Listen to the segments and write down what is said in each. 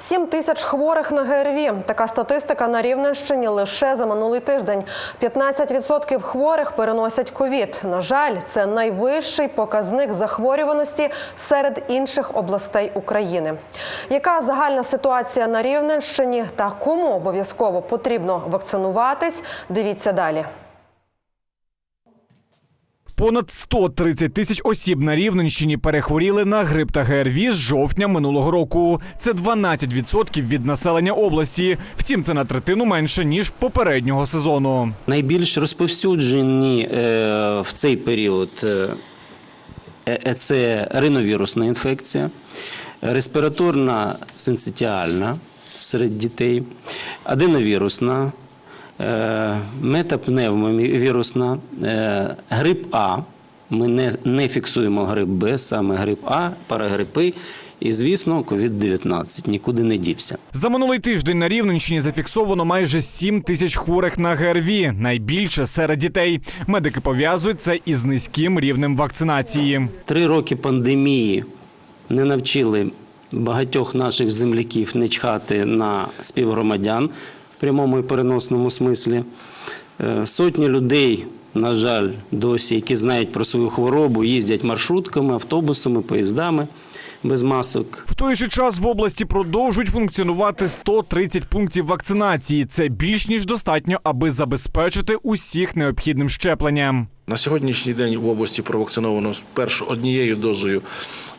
7 тисяч хворих на ГРВІ. Така статистика на Рівненщині лише за минулий тиждень. 15% хворих переносять ковід. На жаль, це найвищий показник захворюваності серед інших областей України. Яка загальна ситуація на Рівненщині та кому обов'язково потрібно вакцинуватись? Дивіться далі. Понад 130 тисяч осіб на Рівненщині перехворіли на грип та ГРВІ з жовтня минулого року. Це 12% від населення області. Втім, це на третину менше ніж попереднього сезону. Найбільш розповсюджені е, в цей період е, е, це риновірусна інфекція, респіраторна синцитіальна серед дітей, аденовірусна, е, метапневмовірусна, е, грип А. Ми не, не фіксуємо грип Б, саме грип А, парагрипи. І, звісно, COVID-19 нікуди не дівся. За минулий тиждень на Рівненщині зафіксовано майже 7 тисяч хворих на ГРВІ, найбільше серед дітей. Медики пов'язують це із низьким рівнем вакцинації. Три роки пандемії не навчили багатьох наших земляків не чхати на співгромадян прямому і переносному смислі. Е, Сотні людей, на жаль, досі, які знають про свою хворобу, їздять маршрутками, автобусами, поїздами без масок. В той же час в області продовжують функціонувати 130 пунктів вакцинації. Це більш ніж достатньо, аби забезпечити усіх необхідним щепленням. На сьогоднішній день в області провакциновано першу однією дозою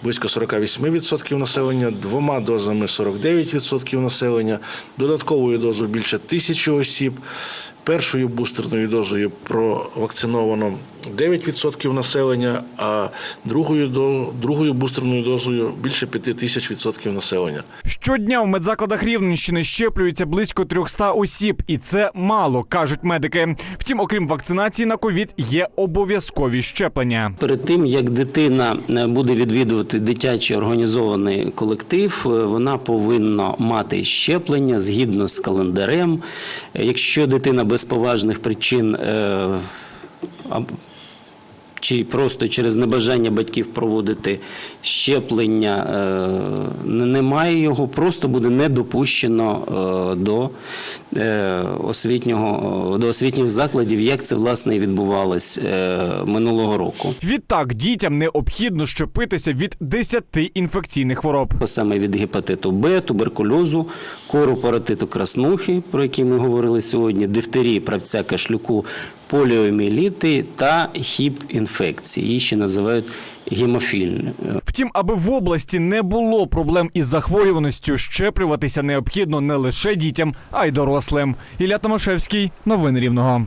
близько 48% населення, двома дозами 49% населення, додатковою дозою більше тисячі осіб. Першою бустерною дозою провакциновано 9% населення, а другою, до, другою бустерною дозою більше 5 тисяч відсотків населення. Щодня в медзакладах Рівненщини щеплюється близько 300 осіб, і це мало, кажуть медики. Втім, окрім вакцинації на ковід, є обов'язкові щеплення. Перед тим як дитина е, буде відвідувати дитячий організований колектив, е, вона повинна мати щеплення згідно з календарем. Е, Якщо дитина без поважних причин е, чи просто через небажання батьків проводити щеплення е, немає його, просто буде не допущено е, до е, освітнього до освітніх закладів, як це власне і відбувалось минулого року. Відтак дітям необхідно щепитися від 10 інфекційних хвороб. Саме від гепатиту Б, туберкульозу, кору паратиту краснухи, про який ми говорили сьогодні, дифтерії, правця кашлюку, поліоміеліти та хіп-інфекції. Її ще називають гемофільною. Втім, аби в області не було проблем із захворюваністю, щеплюватися необхідно не лише дітям, а й дорослим. Ілля Томашевський, новини Рівного.